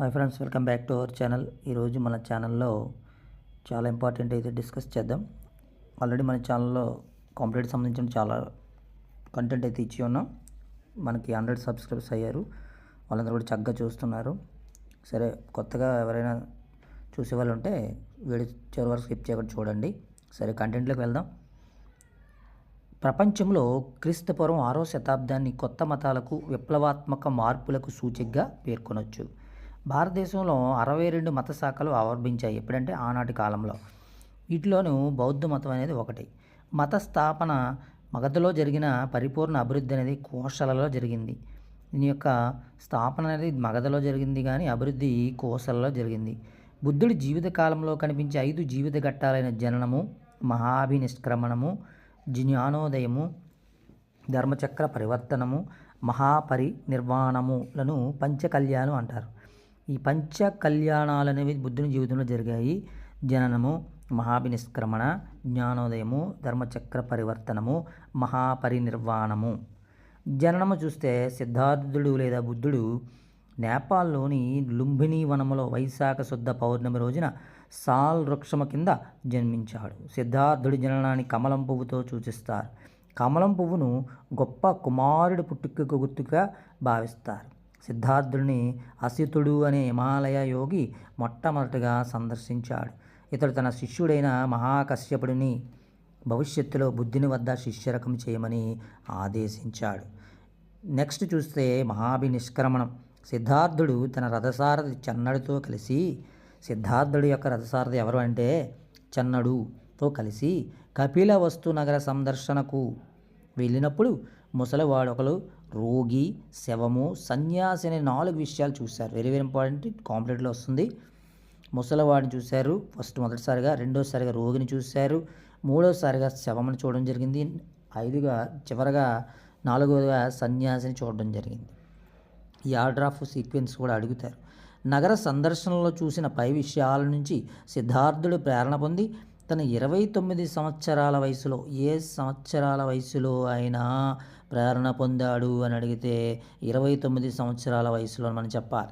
Hi friends welcome back to our channel. ఈరోజు మన ఛానల్లో చాలా ఇంపార్టెంట్ అయితే డిస్కస్ చేద్దాం. ఆల్రెడీ మన ఛానల్లో కాంపిటేటివ్ సంబంధించిన చాలా కంటెంట్ అయితే ఇచ్చి ఉన్నాం. మనకి హండ్రెడ్ సబ్స్క్రైబర్స్ అయ్యారు. వాళ్ళందరూ కూడా చక్కగా చూస్తున్నారు. సరే కొత్తగా ఎవరైనా చూసే వాళ్ళు ఉంటే వీడియో చివరి వరకు స్కిప్ చేయకుండా చూడండి. సరే కంటెంట్లోకి వెళ్దాం. ప్రపంచంలో క్రీస్తుపూర్వం ఆరో శతాబ్దాన్ని కొత్త మతాలకు విప్లవాత్మక మార్పులకు సూచికగా పేర్కొనవచ్చు భారతదేశంలో అరవై రెండు మత శాఖలు ఆవర్భించాయి. ఎప్పుడంటే ఆనాటి కాలంలో. వీటిలోనూ బౌద్ధ మతం అనేది ఒకటి. మత స్థాపన మగధలో జరిగిన పరిపూర్ణ అభివృద్ధి అనేది కోశలలో జరిగింది. దీని యొక్క స్థాపన అనేది మగధలో జరిగింది కానీ అభివృద్ధి కోశలలో జరిగింది. బుద్ధుడి జీవిత కాలంలో కనిపించే ఐదు జీవిత ఘట్టాలైన జననము మహాభినిష్క్రమణము జ్ఞానోదయము ధర్మచక్ర పరివర్తనము మహాపరి నిర్వాణములను పంచకల్యాణం అంటారు. ఈ పంచ కళ్యాణాలు అనేవి బుద్ధుని జీవితంలో జరిగాయి. జననము మహాభినిష్క్రమణ జ్ఞానోదయము ధర్మచక్ర పరివర్తనము మహాపరినిర్వాణము. జననము చూస్తే సిద్ధార్థుడు లేదా బుద్ధుడు నేపాల్లోని లుంబిని వనములో వైశాఖ శుద్ధ పౌర్ణమి రోజున సాల్ వృక్షము కింద జన్మించాడు. సిద్ధార్థుడి జననాన్ని కమలం పువ్వుతో సూచిస్తారు. కమలం పువ్వును గొప్ప కుమారుడి పుట్టుకకు గుర్తుగా భావిస్తారు. సిద్ధార్థుడిని అసితుడు అనే హిమాలయ యోగి మొట్టమొదటిగా సందర్శించాడు. ఇతడు తన శిష్యుడైన మహాకశ్యపుడిని భవిష్యత్తులో బుద్ధిని వద్ద శిష్యరకం చేయమని ఆదేశించాడు. నెక్స్ట్ చూస్తే మహాభినిష్క్రమణం. సిద్ధార్థుడు తన రథసారథి చెన్నడితో కలిసి సిద్ధార్థుడి యొక్క రథసారథి ఎవరు అంటే చన్నడుతో కలిసి కపిల వస్తు నగర సందర్శనకు వెళ్ళినప్పుడు ముసలివాడు ఒకరు రోగి శవము సన్యాసి అనే నాలుగు విషయాలు చూశారు. వెరీ వెరీ ఇంపార్టెంట్ కాంప్లీట్లో వస్తుంది. ముసలివాడిని చూశారు. ఫస్ట్ మొదటిసారిగా రెండోసారిగా రోగిని చూశారు. మూడోసారిగా శవమును చూడడం జరిగింది. ఐదుగా చివరగా నాలుగోదిగా సన్యాసిని చూడడం జరిగింది. ఈ ఆర్డర్ ఆఫ్ సీక్వెన్స్ కూడా అడుగుతారు. నగర సందర్శనలో చూసిన పై విషయాల నుంచి సిద్ధార్థుడు ప్రేరణ పొంది తన ఇరవై తొమ్మిది సంవత్సరాల వయసులో ఏ సంవత్సరాల వయసులో అయినా ప్రేరణ పొందాడు అని అడిగితే ఇరవై తొమ్మిది సంవత్సరాల వయసులో మనం చెప్పాలి.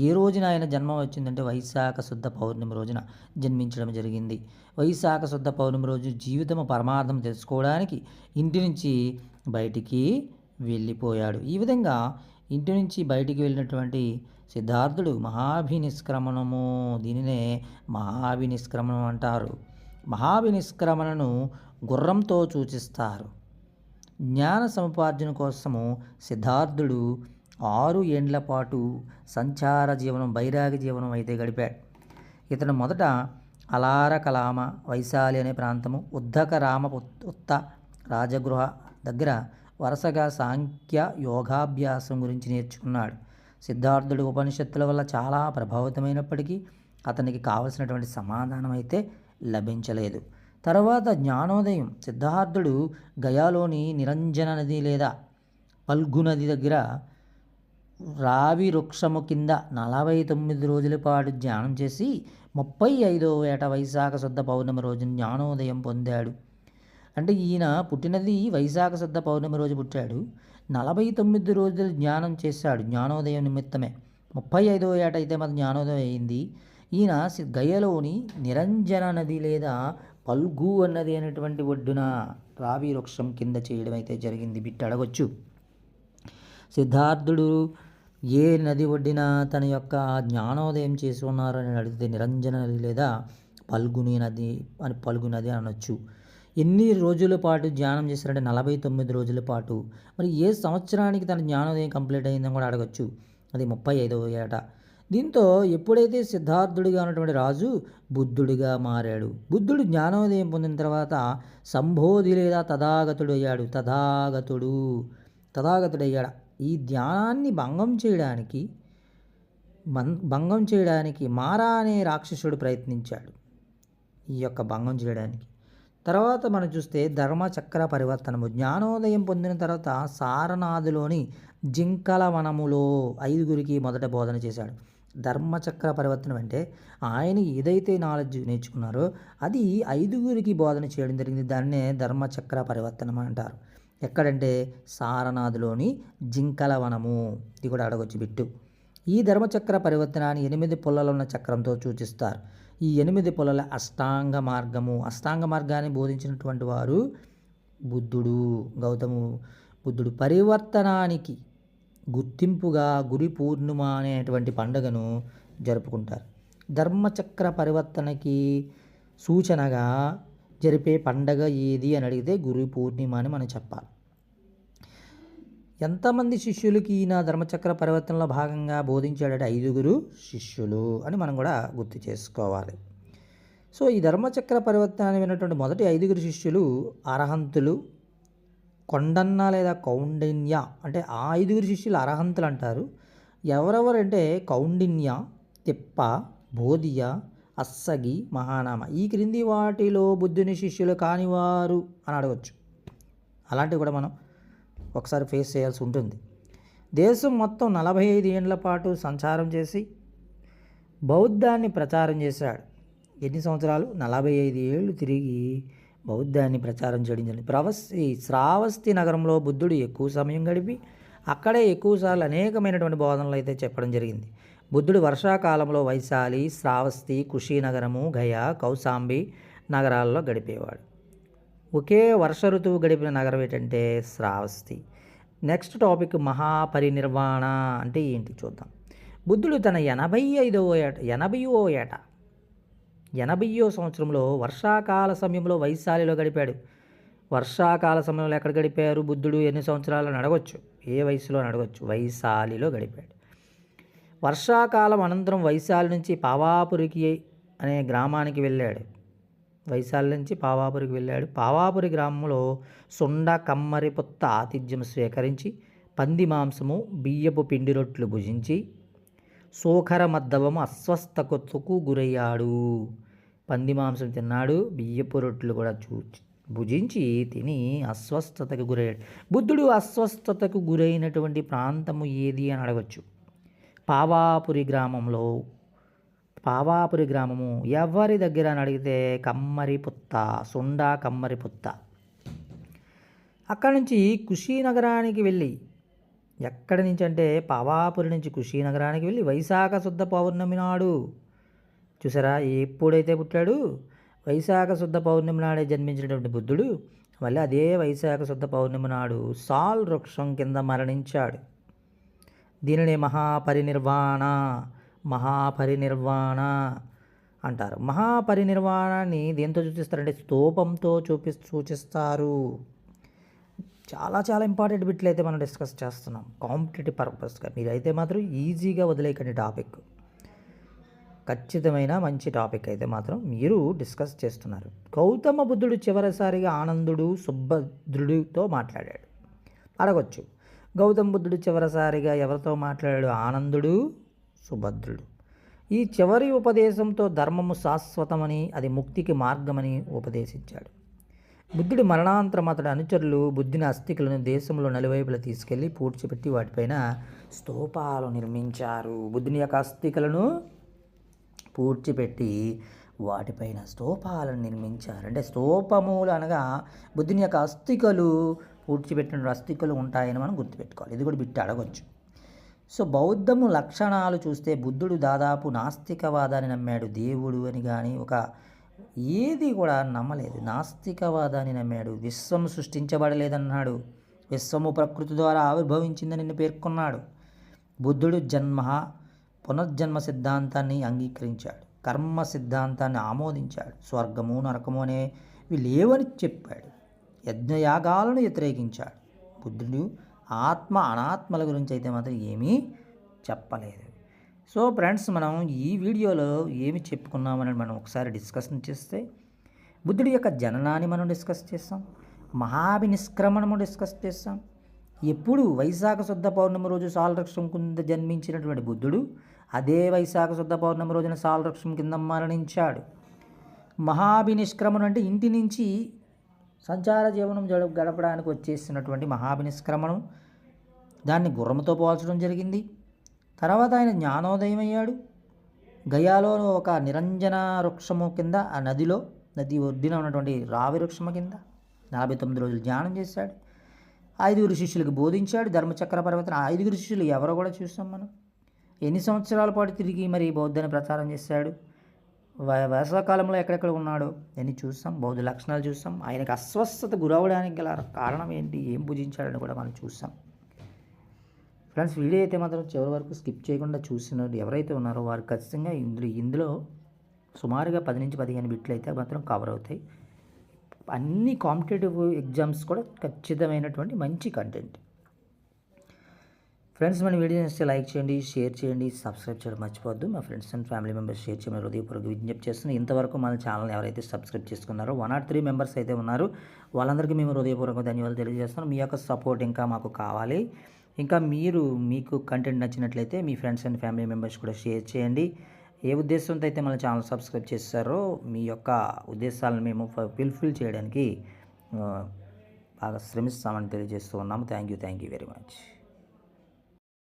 ఏ రోజున ఆయన జన్మ వచ్చిందంటే వైశాఖ శుద్ధ పౌర్ణమి రోజున జన్మించడం జరిగింది. వైశాఖ శుద్ధ పౌర్ణమి రోజు జీవితం పరమార్థం తెలుసుకోవడానికి ఇంటి నుంచి బయటికి వెళ్ళిపోయాడు. ఈ విధంగా ఇంటి నుంచి బయటికి వెళ్ళినటువంటి సిద్ధార్థుడు మహాభినిష్క్రమణము దీనినే మహాభినిష్క్రమణం అంటారు. మహాభినిష్క్రమణను గుర్రంతో సూచిస్తారు. జ్ఞాన సముపార్జన కోసము సిద్ధార్థుడు ఆరు ఏండ్ల పాటు సంచార జీవనం బైరాగ జీవనం అయితే గడిపాడు. ఇతను మొదట అలార కలామ వైశాలి అనే ప్రాంతము ఉద్దక రామ ఉత్త రాజగృహ దగ్గర వరుసగా సాంఖ్య యోగాభ్యాసం గురించి నేర్చుకున్నాడు. సిద్ధార్థుడు ఉపనిషత్తుల వల్ల చాలా ప్రభావితమైనప్పటికీ అతనికి కావలసినటువంటి సమాధానం అయితే లభించలేదు. తర్వాత జ్ఞానోదయం. సిద్ధార్థుడు గయాలోని నిరంజన నది లేదా పల్గు నది దగ్గర రావి వృక్షము కింద నలభై తొమ్మిది రోజుల పాటు ధ్యానం చేసి ముప్పై ఐదో ఏట వైశాఖ శుద్ధ పౌర్ణమి రోజున జ్ఞానోదయం పొందాడు. అంటే ఈయన పుట్టినది వైశాఖ శుద్ధ పౌర్ణమి రోజు పుట్టాడు. నలభై తొమ్మిది రోజులు జ్ఞానం చేశాడు జ్ఞానోదయం నిమిత్తమే. ముప్పై ఐదో ఏట అయితే మన జ్ఞానోదయం అయింది. ఈయన గయలోని నిరంజన నది లేదా పల్గు అన్నది అనేటువంటి ఒడ్డున రావి వృక్షం కింద చేయడం అయితే జరిగింది. బిట్టి అడగొచ్చు. సిద్ధార్థుడు ఏ నది ఒడ్డిన తన యొక్క జ్ఞానోదయం చేసి ఉన్నారని అడిగితే నిరంజన నది లేదా పల్గుని నది అని పలుగు నది అనొచ్చు. ఎన్ని రోజుల పాటు ధ్యానం చేశారంటే నలభై తొమ్మిది రోజుల పాటు. మరి ఏ సంవత్సరానికి తన జ్ఞానోదయం కంప్లీట్ అయిందని కూడా అడగచ్చు. అది ముప్పై ఐదవ ఏట. దీంతో ఎప్పుడైతే సిద్ధార్థుడిగా ఉన్నటువంటి రాజు బుద్ధుడిగా మారాడు బుద్ధుడు జ్ఞానోదయం పొందిన తర్వాత సంబోధి లేదా తథాగతుడు అయ్యాడు తథాగతుడు తథాగతుడయ్యాడు. ఈ ధ్యానాన్ని భంగం చేయడానికి భంగం చేయడానికి మారా అనే రాక్షసుడు ప్రయత్నించాడు ఈ యొక్క భంగం చేయడానికి. తర్వాత మనం చూస్తే ధర్మచక్ర పరివర్తనము. జ్ఞానోదయం పొందిన తర్వాత సారనాథులోని జింకల వనములో ఐదుగురికి మొదట బోధన చేశాడు. ధర్మచక్ర పరివర్తనం అంటే ఆయన ఏదైతే నాలెడ్జ్ నేర్చుకున్నారో అది ఐదుగురికి బోధన చేయడం జరిగింది. దాన్నే ధర్మచక్ర పరివర్తనం అంటారు. ఎక్కడంటే సారనాథ్లోని జింకల వనము ఇది కూడా అడగొచ్చు బిట్టు. ఈ ధర్మచక్ర పరివర్తనాన్ని ఎనిమిది ఉన్న చక్రంతో సూచిస్తారు. ఈ ఎనిమిది పుల్లల అష్టాంగ మార్గము. అష్టాంగ మార్గాన్ని బోధించినటువంటి వారు బుద్ధుడు గౌతము బుద్ధుడు. పరివర్తనానికి గుర్తింపుగా గురి పూర్ణిమ అనేటువంటి పండుగను జరుపుకుంటారు. ధర్మచక్ర పరివర్తనకి సూచనగా జరిపే పండగ ఏది అని అడిగితే గురు పూర్ణిమ అని మనం చెప్పాలి. ఎంతమంది శిష్యులకి ఈయన ధర్మచక్ర పరివర్తనలో భాగంగా బోధించాడంటే? ఐదుగురు శిష్యులు అని మనం కూడా గుర్తు చేసుకోవాలి. సో ఈ ధర్మచక్ర పరివర్తన విన్నటువంటి మొదటి ఐదుగురు శిష్యులు అర్హంతులు కొండన్న లేదా కౌండిన్య అంటే ఆ ఐదుగురు శిష్యులు అర్హంతులు అంటారు ఎవరెవరంటే కౌండిన్య తిప్ప బోధియ అస్సగి మహానామ. ఈ క్రింది వాటిలో బుద్ధుని శిష్యులు కానివారు అని అడగచ్చు. అలాంటివి కూడా మనం ఒకసారి ఫేస్ చేయాల్సి ఉంటుంది. దేశం మొత్తం నలభై ఐదు ఏండ్ల పాటు సంచారం చేసి బౌద్ధాన్ని ప్రచారం చేశాడు. ఎన్ని సంవత్సరాలు? నలభై ఐదు ఏళ్ళు తిరిగి బౌద్ధాన్ని ప్రచారం చేయడం జరిగింది. ప్రవస్తి శ్రావస్తి నగరంలో బుద్ధుడు ఎక్కువ సమయం గడిపి అక్కడే ఎక్కువసార్లు అనేకమైనటువంటి బోధనలు అయితే చెప్పడం జరిగింది. బుద్ధుడు వర్షాకాలంలో వైశాలి శ్రావస్తి కుషీనగరము గయా కౌసాంబి నగరాల్లో గడిపేవాడు. ఒకే వర్ష ఋతువు గడిపిన నగరం ఏంటంటే శ్రావస్తి. నెక్స్ట్ టాపిక్ మహాపరినిర్వాణ అంటే ఏంటి చూద్దాం. బుద్ధుడు తన ఎనభై ఐదవ ఏట ఎనభైవ ఏట ఎనభైయో సంవత్సరంలో వర్షాకాల సమయంలో వైశాలిలో గడిపాడు. వర్షాకాల సమయంలో ఎక్కడ గడిపారు? బుద్ధుడు ఎన్ని సంవత్సరాలు అడగొచ్చు. ఏ వయసులో నడవచ్చు వైశాలిలో గడిపాడు. వర్షాకాలం అనంతరం వైశాలి నుంచి పావాపురికి అనే గ్రామానికి వెళ్ళాడు. వైశాలి నుంచి పావాపురికి వెళ్ళాడు. పావాపురి గ్రామంలో సుండ కమ్మరి పుత్త ఆతిథ్యం స్వీకరించి పంది మాంసము బియ్యపు పిండి రొట్లు భుజించి సోఖరమద్దవము మద్దవము అస్వస్థతకు గురయ్యాడు పంది మాంసం తిన్నాడు. బియ్యపు రొట్టెలు కూడా చూ భుజించి తిని అస్వస్థతకు గురయ్యాడు. బుద్ధుడు అస్వస్థతకు గురైనటువంటి ప్రాంతము ఏది అని అడగచ్చు. పావాపురి గ్రామంలో పావాపురి గ్రామము ఎవరి దగ్గర అని అడిగితే కమ్మరి పుత్త సుండా కమ్మరి పుత్త. అక్కడి నుంచి కుషీనగరానికి వెళ్ళి ఎక్కడి నుంచి అంటే పావాపురి నుంచి కుషీనగరానికి వెళ్ళి వైశాఖ శుద్ధ పౌర్ణమి నాడు. చూసారా ఎప్పుడైతే పుట్టాడు వైశాఖ శుద్ధ పౌర్ణమి నాడే జన్మించినటువంటి బుద్ధుడు మళ్ళీ అదే వైశాఖ శుద్ధ పౌర్ణమి నాడు సాల్ వృక్షం కింద మరణించాడు. దీనిని మహాపరినిర్వాణ మహాపరినిర్వాణ అంటారు. మహాపరినిర్వాణాన్ని దేంతో సూచిస్తారంటే స్తూపంతో చూపి సూచిస్తారు చాలా చాలా ఇంపార్టెంట్ బిట్లు అయితే మనం డిస్కస్ చేస్తున్నాం. కాంపిటేటివ్ పర్పస్గా మీరైతే మాత్రం ఈజీగా వదిలేయకండి టాపిక్. ఖచ్చితమైన మంచి టాపిక్ అయితే మాత్రం మీరు డిస్కస్ చేస్తున్నారు. గౌతమ బుద్ధుడు చివరిసారిగా ఆనందుడు సుభద్రుడితో మాట్లాడాడు. అడగొచ్చు. గౌతమ బుద్ధుడు చివరిసారిగా ఎవరితో మాట్లాడాడు? ఆనందుడు సుభద్రుడు. ఈ చివరి ఉపదేశంతో ధర్మము శాశ్వతమని అది ముక్తికి మార్గమని ఉపదేశించాడు. బుద్ధుడి మరణాంతరం అతడి అనుచరులు బుద్ధిని అస్థికలను దేశంలో నలువైపులా తీసుకెళ్ళి పూడ్చిపెట్టి వాటిపైన స్తూపాలు నిర్మించారు. బుద్ధుని యొక్క అస్థికలను పూడ్చిపెట్టి వాటిపైన స్తూపాలను నిర్మించారు. అంటే స్తూపములు అనగా బుద్ధుని యొక్క అస్థికలు పూడ్చిపెట్టిన అస్థికలు ఉంటాయని మనం గుర్తుపెట్టుకోవాలి. ఇది కూడా బిట్టి అడగొచ్చు. సో బౌద్ధము లక్షణాలు చూస్తే బుద్ధుడు దాదాపు నాస్తికవాదాన్ని నమ్మాడు. దేవుడు అని కానీ ఒక ఏది కూడా నమ్మలేదు. నాస్తికవాదాన్ని నమ్మాడు. విశ్వం సృష్టించబడలేదన్నాడు. విశ్వము ప్రకృతి ద్వారా ఆవిర్భవించిందని పేర్కొన్నాడు. బుద్ధుడు జన్మ పునర్జన్మ సిద్ధాంతాన్ని అంగీకరించాడు. కర్మ సిద్ధాంతాన్ని ఆమోదించాడు. స్వర్గము నరకము అనేవి లేవని చెప్పాడు. యజ్ఞయాగాలను వ్యతిరేకించాడు. బుద్ధుడు ఆత్మ అనాత్మల గురించి అయితే మాత్రం ఏమీ చెప్పలేదు. సో ఫ్రెండ్స్ మనం ఈ వీడియోలో ఏమి చెప్పుకున్నామని మనం ఒకసారి డిస్కషన్ చేస్తే బుద్ధుడి యొక్క జననాన్ని మనం డిస్కస్ చేస్తాం మహాభినిష్క్రమణము డిస్కస్ చేస్తాం. ఎప్పుడు వైశాఖ శుద్ధ పౌర్ణమి రోజు సాలవృక్షం కింద జన్మించినటువంటి బుద్ధుడు అదే వైశాఖ శుద్ధ పౌర్ణమి రోజున సాలవృక్షం కింద మరణించాడు. మహాభినిష్క్రమణం అంటే ఇంటి నుంచి సంచార జీవనం జడ గడపడానికి వచ్చేసినటువంటి మహాభినిష్క్రమణం. దాన్ని గుర్రంతో పోల్చడం జరిగింది. తర్వాత ఆయన జ్ఞానోదయం అయ్యాడు గయాలో ఒక నిరంజన వృక్షము కింద ఆ నదిలో నది ఒడ్డున ఉన్నటువంటి రావి వృక్షము కింద నలభై తొమ్మిది రోజులు ధ్యానం చేశాడు. ఐదుగురు శిష్యులకు బోధించాడు. ధర్మచక్ర పర్వతం ఐదుగురు శిష్యులు ఎవరో కూడా చూస్తాం మనం. ఎన్ని సంవత్సరాల పాటు తిరిగి మరి బౌద్ధని ప్రచారం చేశాడు? వేసవకాలంలో ఎక్కడెక్కడ ఉన్నాడు అని చూస్తాం బౌద్ధ లక్షణాలు చూస్తాం ఆయనకు అస్వస్థత గురవడానికి గల కారణం ఏంటి? ఏం పూజించాడని కూడా మనం చూస్తాం ఫ్రెండ్స్ వీడియో అయితే మాత్రం చివరి వరకు స్కిప్ చేయకుండా చూసిన ఎవరైతే ఉన్నారో వారు ఖచ్చితంగా ఇందులో ఇందులో సుమారుగా పది నుంచి పదిహేను బిట్లు అయితే మాత్రం కవర్ అవుతాయి. అన్ని కాంపిటేటివ్ ఎగ్జామ్స్ కూడా ఖచ్చితమైనటువంటి మంచి కంటెంట్ ఫ్రెండ్స్ మన వీడియో నచ్చితే లైక్ చేయండి షేర్ చేయండి సబ్స్క్రైబ్ చేయడం మర్చిపోవద్దు. మా friends and family members share చేయమని హృదయపూర్వక విజ్ఞప్తి చేస్తున్నాను. ఇంతవరకు మన ఛానల్ ఎవరైతే సబ్స్క్రైబ్ చేసుకున్నారో వన్ నాట్ త్రీ మెంబర్స్ అయితే ఉన్నారు వాళ్ళందరికీ మేము హృదయపూర్వక ధన్యవాదాలు తెలియజేస్తున్నాం మీ యొక్క సపోర్ట్ ఇంకా మాకు కావాలి. ఇంకా మీరు మీకు కంటెంట్ నచ్చినట్లయితే మీ ఫ్రెండ్స్ అండ్ ఫ్యామిలీ మెంబర్స్ కూడా షేర్ చేయండి. ఏ ఉద్దేశంతో అయితే మన ఛానల్ సబ్స్క్రైబ్ చేస్తారో మీ యొక్క ఉద్దేశాలను మేము ఫుల్ఫిల్ చేయడానికి బాగా శ్రమిస్తామని తెలియజేస్తూ ఉన్నాము. Thank you thank you very much